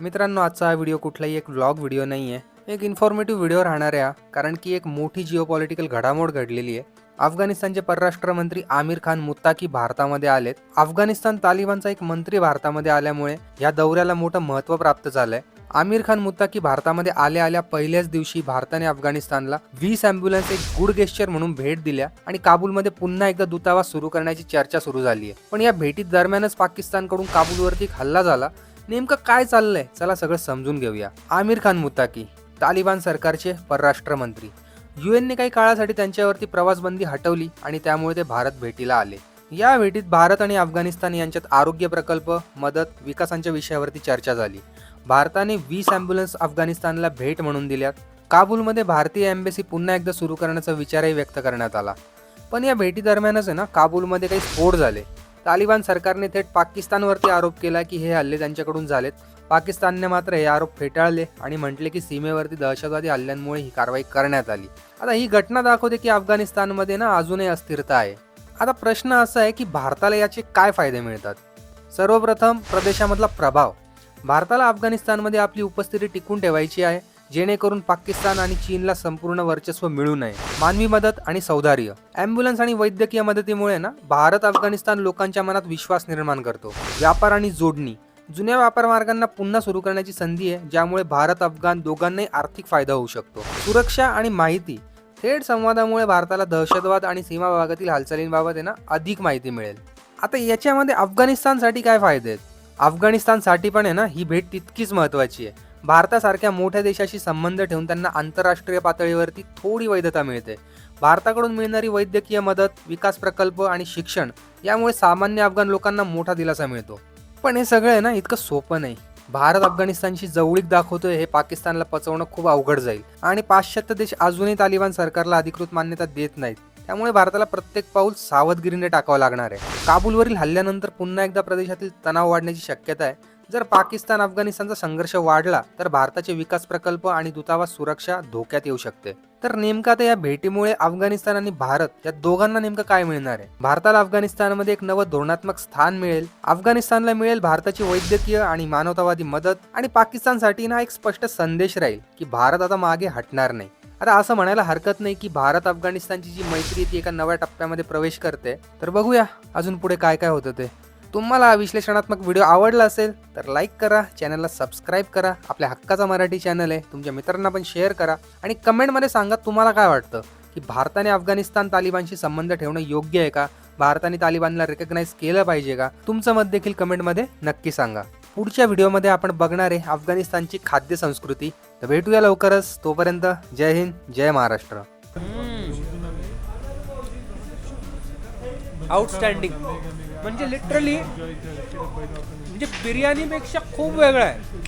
मित्रांनो आजचा हा व्हिडिओ कुठलाही एक व्लॉग व्हिडिओ नाही आहे एक इन्फॉर्मेटिव्ह व्हिडिओ राहणार आहे कारण की एक मोठी जिओपॉलिटिकल घडामोड घडलेली आहे. अफगाणिस्तानचे परराष्ट्र मंत्री आमिर खान मुत्ताकी भारतामध्ये आलेत. अफगाणिस्तान तालिबानचा एक मंत्री भारतामध्ये आल्यामुळे या दौऱ्याला मोठं महत्त्व प्राप्त झालंय. आमिर खान मुत्ताकी भारतामध्ये आल्या आल्या पहिल्याच दिवशी भारताने अफगाणिस्तानला वीस अँब्युलन्स एक गुड गेस्चर म्हणून भेट दिल्या आणि काबूलमध्ये पुन्हा एकदा दूतावास सुरू करण्याची चर्चा सुरू झाली आहे पण या भेटी दरम्यानच पाकिस्तानकडून काबूलवरती एक हल्ला झाला नेमकं काय चाललंय? चला सगळं समजून घेऊया. आमिर खान मुताकी तालिबान सरकारचे परराष्ट्र मंत्री युएनने काही काळासाठी त्यांच्यावरती प्रवासबंदी हटवली आणि त्यामुळे ते भारत भेटीला आले. या भेटीत भारत आणि अफगाणिस्तान यांच्यात आरोग्य प्रकल्प मदत विकासांच्या विषयावरती चर्चा झाली. भारताने वीस अँब्युलन्स अफगाणिस्तानला भेट म्हणून दिल्यात. काबूलमध्ये भारतीय एम्बेसी पुन्हा एकदा सुरू करण्याचा विचारही व्यक्त करण्यात आला. पण या भेटीदरम्यानच आहे ना काबूलमध्ये काही स्फोट झाले. तालिबान सरकारने थेट पाकिस्तानवरती आरोप केला की हे हल्ले त्यांच्याकडून झालेत. पाकिस्तानने मात्र हे आरोप फेटाळले आणि म्हटले की सीमेवरती दहशतवादी हल्ल्यांमुळे ही कारवाई करण्यात आली. आता ही घटना दाखवते की अफगाणिस्तानमध्ये ना अजूनही अस्थिरता आहे. आता प्रश्न असा आहे की भारताला याचे काय फायदे मिळतात? सर्वप्रथम प्रदेशामधला प्रभाव. भारताला अफगाणिस्तानमध्ये आपली उपस्थिती टिकून ठेवायची आहे. जेणेकरून पाकिस्तान आणि चीनला संपूर्ण वर्चस्व मिळू नये. मानवी मदत आणि सौदार्य. अँब्युलन्स आणि वैद्यकीय मदतीमुळे ना भारत अफगाणिस्तान लोकांच्या मनात विश्वास निर्माण करतो. व्यापार आणि जोडणी. जुन्या व्यापार मार्गांना पुन्हा सुरू करण्याची संधी आहे ज्यामुळे भारत अफगाण दोघांनाही आर्थिक फायदा होऊ शकतो. सुरक्षा आणि माहिती. थेट संवादामुळे भारताला दहशतवाद आणि सीमा भागातील हालचालींबाबत आहे ना अधिक माहिती मिळेल. आता याच्यामध्ये अफगाणिस्तानसाठी काय फायदे आहेत? अफगाणिस्तानसाठी पण आहे ना ही भेट तितकीच महत्त्वाची आहे. भारतासारख्या मोठ्या देशाशी संबंध ठेवून त्यांना आंतरराष्ट्रीय पातळीवरती थोडी वैधता मिळते. भारताकडून मिळणारी वैद्यकीय मदत विकास प्रकल्प आणि शिक्षण यामुळे सामान्य अफगाण लोकांना मोठा दिलासा मिळतो. पण हे सगळं आहे ना इतकं सोपं नाही. भारत अफगाणिस्तानशी जवळीक दाखवतोय हे पाकिस्तानला पचवणं खूप अवघड जाईल. आणि पाश्चात्य देश अजूनही तालिबान सरकारला अधिकृत मान्यता देत नाहीत. त्यामुळे भारताला प्रत्येक पाऊल सावधगिरीने टाकावं लागणार आहे. काबूलवरील हल्ल्यानंतर पुन्हा एकदा प्रदेशातील तणाव वाढण्याची शक्यता आहे. जर पाकिस्तान अफगाणिस्तानचा संघर्ष वाढला तर भारताचे विकास प्रकल्प आणि दूतावास सुरक्षा धोक्यात येऊ शकते. तर नेमकं आता या भेटीमुळे अफगाणिस्तान आणि भारत या दोघांना नेमकं काय मिळणार आहे? भारताला अफगाणिस्तानमध्ये एक नवं धोरणात्मक स्थान मिळेल. अफगाणिस्तानला मिळेल भारताची वैद्यकीय आणि मानवतावादी मदत आणि पाकिस्तानसाठी ना एक स्पष्ट संदेश राहील की भारत आता मागे हटणार नाही. आता असं म्हणायला हरकत नाही की भारत अफगाणिस्तानची जी मैत्री ती एका नव्या टप्प्यामध्ये प्रवेश करते. तर बघूया अजून पुढे काय काय होतं ते. तुम्हाला हा विश्लेषणात्मक व्हिडिओ आवडला असेल तर लाईक करा चॅनलला सबस्क्राईब करा. आपल्या हक्काचा मराठी चॅनल आहे तुमच्या मित्रांना पण शेअर करा. आणि कमेंटमध्ये सांगा तुम्हाला काय वाटतं की भारताने अफगाणिस्तान तालिबानशी संबंध ठेवणं योग्य आहे का? भारताने तालिबानला रेकग्नाईज केलं पाहिजे का? तुमचं मत देखील कमेंटमध्ये नक्की सांगा. पुढच्या व्हिडिओमध्ये आपण बघणार आहे अफगाणिस्तानची खाद्य संस्कृती. तर भेटूया लवकरच. तोपर्यंत जय हिंद जय महाराष्ट्र. आउटस्टँडिंग म्हणजे लिटरली म्हणजे बिर्याणीपेक्षा खूप वेगळं आहे.